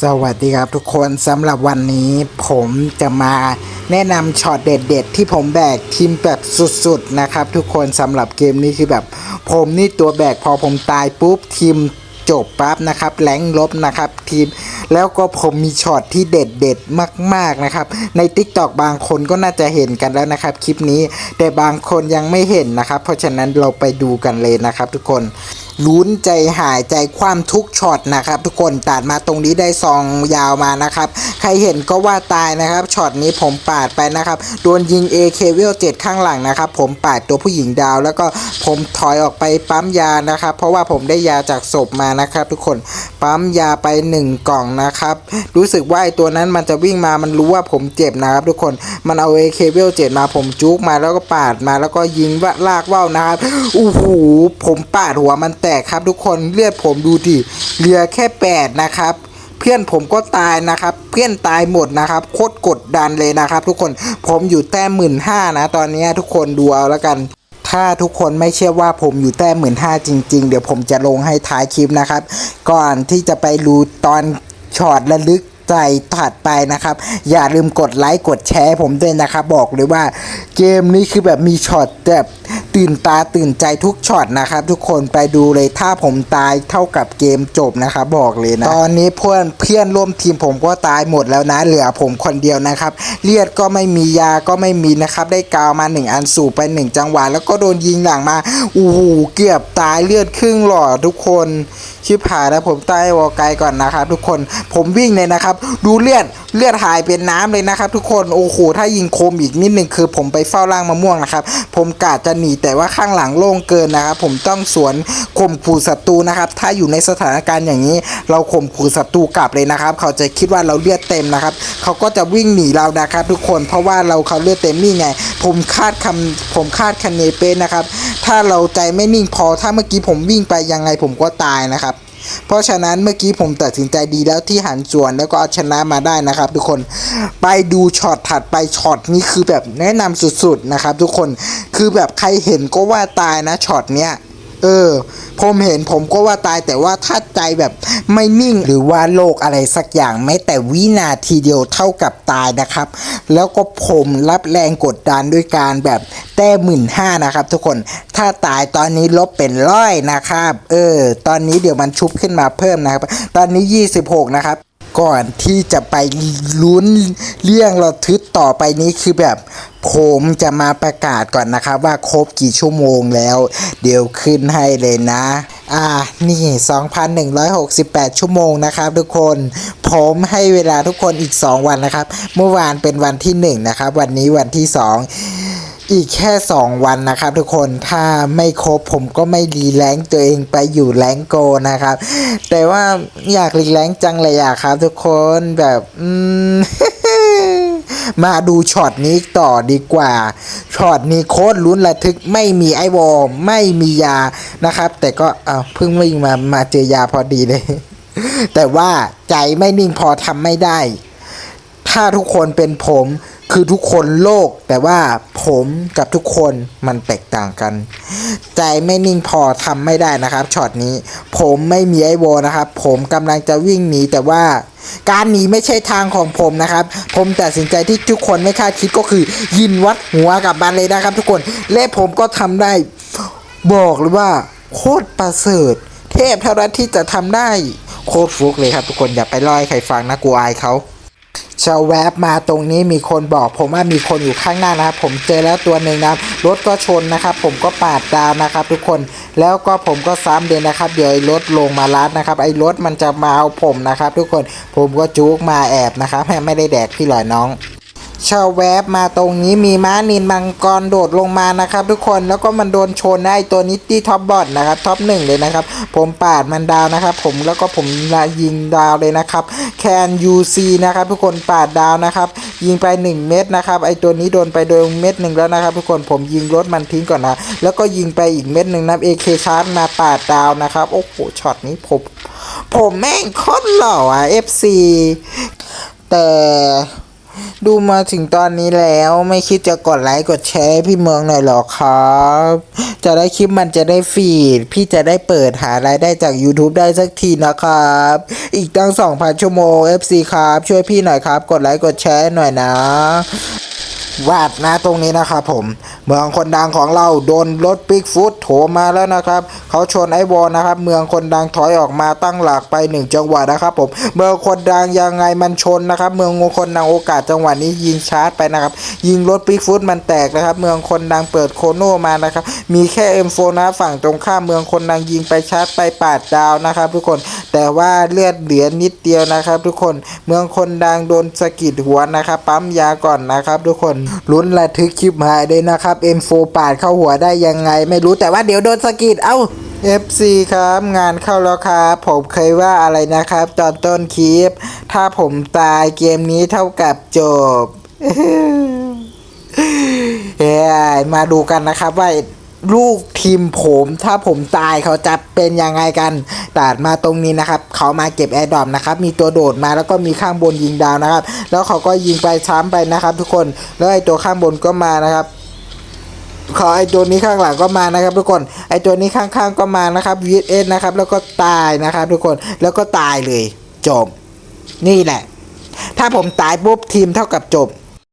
สวัสดีครับทุกคนสำหรับวันนี้ผมจะมาแนะนำช็อตเด็ด ๆ ที่ผมแบกทีมแบบสุดๆนะครับ ทุกคนสำหรับเกมนี้คือแบบ ผมนี่ตัวแบกพอผมตายปุ๊บทีมจบปั๊บนะครับแรงลบนะครับทีม แล้วก็ผมมีช็อตที่เด็ดๆมากๆนะครับ ใน t ิ k t o k บางคนก็น่าจะเห็นกันแล้วนะครับ คลิปนี้แต่บางคนยังไม่เห็นนะครับ เพราะฉะนั้นเราไปดูกันเลยนะครับ ทุกคน ลุ้นใจหายใจความทุกช็อตนะครับ ทุกคนตัดมาตรงนี้ได้ซองยาวมานะครับ ใครเห็นก็ว่าตายนะครับช็อตนี้ผมปาดไปนะครับโดนยิง AK เวล7ข้างหลังนะครับ ผมปาดตัวผู้หญิงดาว แล้วก็ผมถอยออกไปปั๊มยานะครับ เพราะว่าผมได้ยาจากศพมานะครับ ทุกคนปั๊มยาไป 1 กล่องนะครับ รู้สึกว่าไอตัวนั้นมันจะวิ่งมามันรู้ว่าผมเจ็บนะครับ ทุกคนมันเอา AK เวล7มาผมจุกมาแล้วก็ปาดมาแล้วก็ยิงว่าลากว่าวนะครับอู้หูผมปาดหัวมันแตกครับทุกคนเลือดผมดูดิเหลือแค่ 8 นะครับเพื่อนผมก็ตายนะครับ เพื่อนตายหมดนะครับ โคตรกดดันเลยนะครับ ทุกคนผมอยู่แต้มหมื่นห้านะ ตอนนี้ทุกคนดูเอาแล้วกัน ถ้าทุกคนไม่เชื่อว่าผมอยู่แต้มหมื่นห้าจริง ๆ เดี๋ยวผมจะลงให้ท้ายคลิปนะครับ ก่อนที่จะไปรู้ตอนช็อตระลึกใจถัดไปนะครับ อย่าลืมกดไลค์กดแชร์ผมด้วยนะครับ บอกเลยว่าเกมนี้คือแบบมีช็อตแบบ ตื่นตาตื่นใจทุกช็อตนะครับทุกคนไปดูเลยถ้าผมตายเท่ากับเกมจบนะครับบอกเลยนะ ตอนนี้เพื่อนเพื่อนร่วมทีมผมก็ตายหมดแล้วนะ เหลือผมคนเดียวนะครับเลือดก็ไม่มียาก็ไม่มีนะครับ ได้กาวมาหนึ่งอันสูบไปหนึ่งจังหวะแล้วก็โดนยิงหลังมาอู้หูเกือบตายเลือดครึ่งหลอดทุกคนชิบหายแล้วผมใต้วอลไกลก่อนนะครับ ทุกคนผมวิ่งเลยนะครับ ดูเลือดเลือดหายเป็นน้ำเลยนะครับ ทุกคนโอ้โหถ้ายิงโคมอีกนิดนึงคือผมไปเฝ้าร่างมะม่วงนะครับ ผมกาดจะหนีแต่ว่าข้างหลังโล่งเกินนะครับ ผมต้องสวนข่มขู่ศัตรูนะครับ ถ้าอยู่ในสถานการณ์อย่างนี้ เราข่มขู่ศัตรูกลับเลยนะครับ เขาจะคิดว่าเราเลือดเต็มนะครับเขาก็จะวิ่งหนีเรานะครับ ทุกคนเพราะว่าเราเขาเลือดเต็มนี่ไง ผมคาดคำผมคาดคะเนเป้นะครับ ถ้าเราใจไม่นิ่งพอถ้าเมื่อกี้ผมวิ่งไปยังไงผมก็ตายนะครับ เพราะฉะนั้นเมื่อกี้ผมตัดสินใจดีแล้วที่หันสวนแล้วก็เอาชนะมาได้นะครับ ทุกคนไปดูช็อตถัดไปช็อตนี้คือแบบแนะนำสุดๆนะครับ ทุกคนคือแบบใครเห็นก็ว่าตายนะช็อตเนี้ยเออ ผมเห็นผมก็ว่าตายแต่ว่าถ้าใจแบบไม่นิ่งหรือว่าโลกอะไรสักอย่างแม้แต่วินาทีเดียวเท่ากับตายนะครับ แล้วก็ผมรับแรงกดดันด้วยการแบบ แต้หมื่นห้านะครับ ทุกคนถ้าตายตอนนี้ลบเป็นร้อยนะครับ เออ ตอนนี้เดี๋ยวมันชุบขึ้นมาเพิ่มนะครับ ตอนนี้ 26 นะครับก่อนที่จะไปลุ้นเรื่องเระทึกต่อไปนี้คือแบบผมจะมาประกาศก่อนนะครับ ว่าครบกี่ชั่วโมงแล้ว เดี๋ยวขึ้นให้เลยนะ อ่านี่ 2,168 ชั่วโมงนะครับ ทุกคน ผมให้เวลาทุกคนอีก 2 วันนะครับ เมื่อวานเป็นวันที่ 1 นะครับ วันนี้วันที่ 2 อีกแค่ 2 วันนะครับทุกคนถ้าไม่ครบผมก็ไม่รีแรงตัวเองไปอยู่แรงโกนะครับ แต่ว่าอยากรีแรงจังเลยอะครับ ทุกคนแบบอืมมาดูช็อตนี้ต่อดีกว่า ช็อตนี้โคตรลุ้นระทึกไม่มีไอวอลไม่มียานะครับ แต่ก็เอาเพิ่งวิ่งมามาเจอยาพอดีเลย แต่ว่าใจไม่นิ่งพอทำไม่ได้ ถ้าทุกคนเป็นผม คือทุกคนโลกแต่ว่าผมกับทุกคนมันแตกต่างกัน ใจไม่นิ่งพอทำไม่ได้นะครับช็อตนี้ผมไม่มีไอโวนะครับ ผมกำลังจะวิ่งหนีแต่ว่าการหนีไม่ใช่ทางของผมนะครับ ผมตัดสินใจที่ทุกคนไม่คาดคิดก็คือ ยินวัดหัวกับบานเลยนะครับ ทุกคนและผมก็ทำได้บอกเลยว่าโคตรประเสริฐ เทพเท่านั้นที่จะทำได้โคตรฟุกเลยครับทุกคนอย่าไปล่อยใครฟังนะกลัวอายเขา ชาวแวบมาตรงนี้มีคนบอก ผมว่ามีคนอยู่ข้างหน้านะครับ ผมเจอแล้วตัวหนึ่งนะครับรถก็ชนนะครับ ผมก็ปาดดาวนะครับ ทุกคนแล้วก็ผมก็ซ้ำเดนนะครับ เดี๋ยวไอ้รถลงมาลัดนะครับ ไอ้รถมันจะมาเอาผมนะครับ ทุกคนผมก็จุกมาแอบนะครับไม่ได้แดกพี่หลอยน้อง ชาวแวบมาตรงนี้มีม้านินมังกรโดดลงมานะครับทุกคนแล้วก็มันโดนชนได้ตัวนี้ที่ท็อปบอทนะครับท็อปหนึ่งเลยนะครับ ผมปาดมันดาวนะครับ ผมแล้วก็ผมยิงดาวเลยนะครับแคนยูซีนะครับทุกคนปาดดาวนะครับ ยิงไป 1 เม็ดนะครับไอตัวนี้โดนไปโดนเม็ดหนึ่งแล้วนะครับทุกคนผมยิงรถมันทิ้งก่อนนะแล้วก็ยิงไปอีกเม็ดหนึ่งนะเอเคชาร์จมาปาดดาวนะครับโอ้โหช็อตนี้ผมผมแม่งโคตรหล่ออะ FC แต่ ดูมาถึงตอนนี้แล้วไม่คิดจะกดไลค์กดแชร์พี่เมืองหน่อยหรอครับ จะได้คลิปมันจะได้ฟีด พี่จะได้เปิดหารายได้จาก YouTube ได้สักทีนะครับ อีกตั้ง 2,000 ชั่วโมง FC ครับ ช่วยพี่หน่อยครับ กดไลค์กดแชร์หน่อยนะวาดนะตรงนี้นะครับผม เมืองคนดังของเราโดนรถปิกฟุตโถมมาแล้วนะครับเขาชนไอ้วอลนะครับ เมืองคนดังถอยออกมาตั้งหลักไปหนึ่งจังหวะนะครับผมเมืองคนดังยังไงมันชนนะครับ เมืองคนดังโอกาสจังหวะนี้ยิงชาร์จไปนะครับ ยิงรถปิกฟุตมันแตกนะครับ เมืองคนดังเปิดโคโน่มานะครับ มีแค่เอ็มโฟนะฝั่งตรงข้ามเมืองคนดังยิงไปชาร์จไปปาดดาวนะครับ ทุกคน แต่ว่าเลือดเหลือนิดเดียวนะครับ ทุกคนเมืองคนดังโดนสะกิดหัวนะครับ ปั๊มยาก่อนนะครับ ทุกคนลุ้นระทึกคลิปหายเลยนะครับ M4 ปาดเข้าหัวได้ยังไง ไม่รู้แต่ว่าเดี๋ยวโดนสะกิดเอ้า FC ครับงานเข้าแล้วครับผมเคยว่าอะไรนะครับ ตอนต้นคลิป ถ้าผมตายเกมนี้เท่ากับจบเอ้ยมาดูกันนะครับว่า ลูกทีมผม ถ้าผมตายเขาจะเป็นยังไงกันตัดมาตรงนี้นะครับ เขามาเก็บแอร์ดรอปนะครับ มีตัวโดดมาแล้วก็มีข้างบนยิงดาวนะครับ แล้วเขาก็ยิงไปช้ำไปนะครับ ทุกคน แล้วไอ้ตัวข้างบนก็มานะครับขอไอตัวนี้ข้างหลังก็มานะครับ ทุกคน ไอตัวนี้ข้างๆก็มานะครับ VS นะครับ แล้วก็ตายนะครับ ทุกคน แล้วก็ตายเลย จบ นี่แหละ ถ้าผมตายปุ๊บทีมเท่ากับจบ